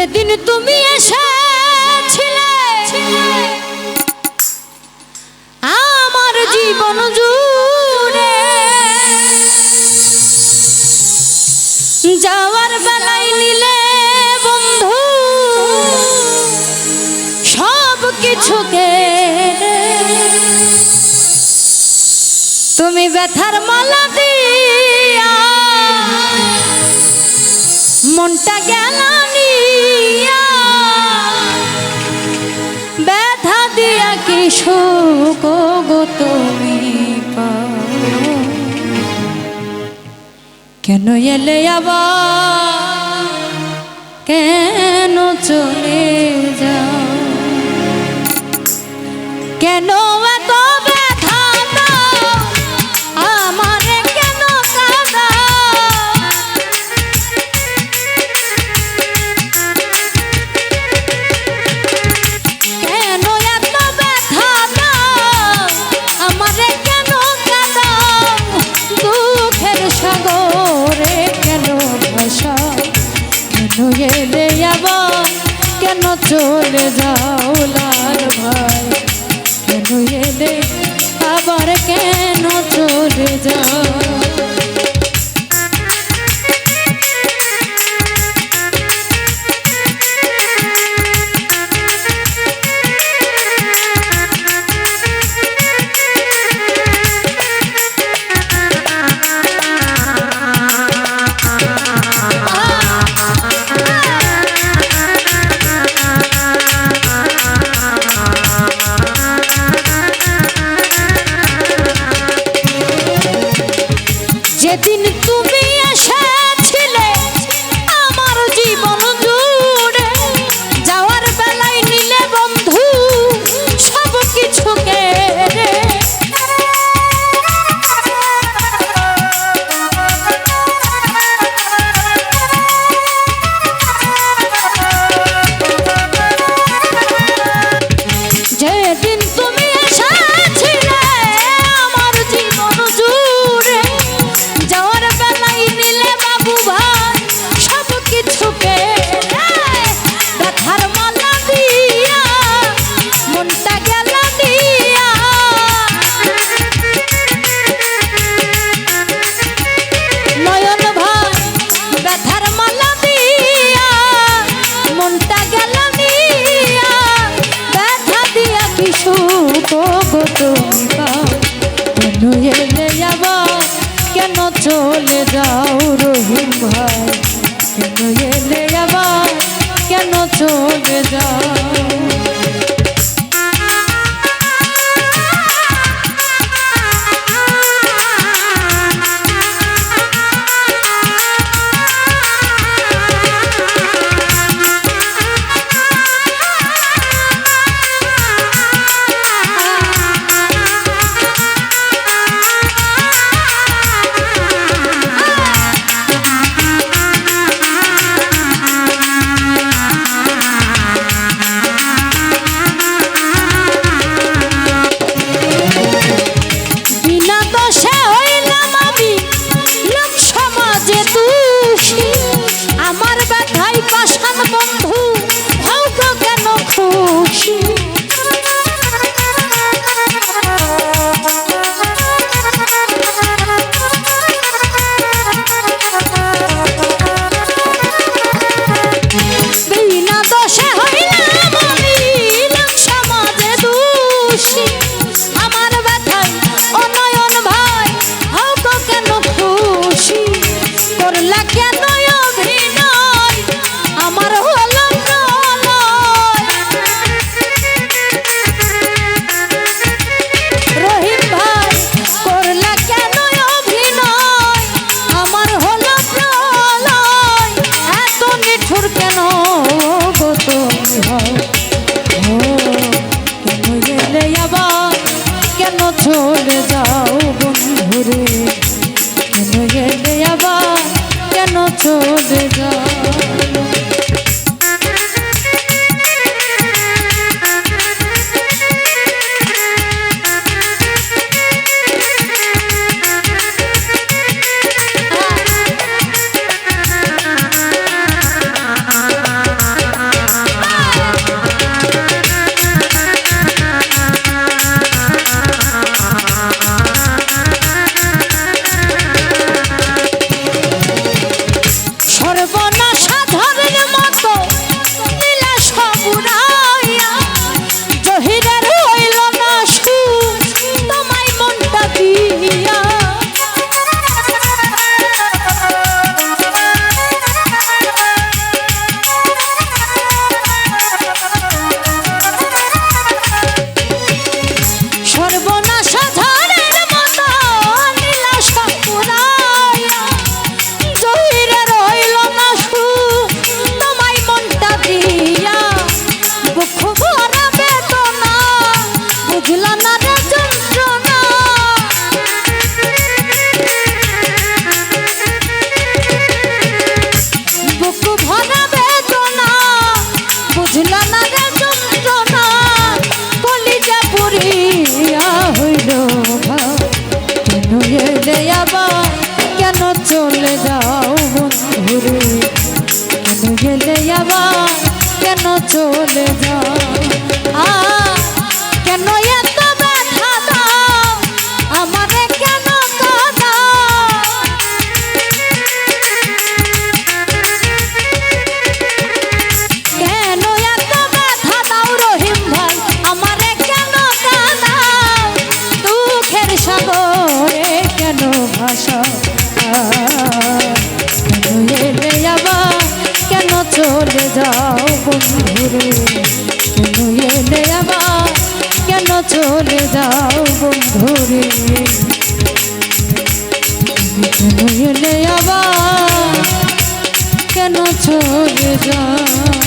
যেদিন তুমি এসেছিলে, আমার জীবন জুড়ে যাওয়ার বেলায় নিলে বন্ধু, সব কিছুকে তুমি ব্যথার মালা দিয়া কেন এলে আবার? কেন চলে যাও? কেন এত চলে যাও লাল ভাই। কেন এলে Come on. চলে যাও বন্ধুরে। কেন গেলে আবার? কেন চলে যাও? আমায় কেন চলে যাও বন্ধুরে? কেন গেলে আবার? কেন চলে যাও? কেন চলে যাও বন্ধুরে। কেন এলে আবার? কেন চলে যাও?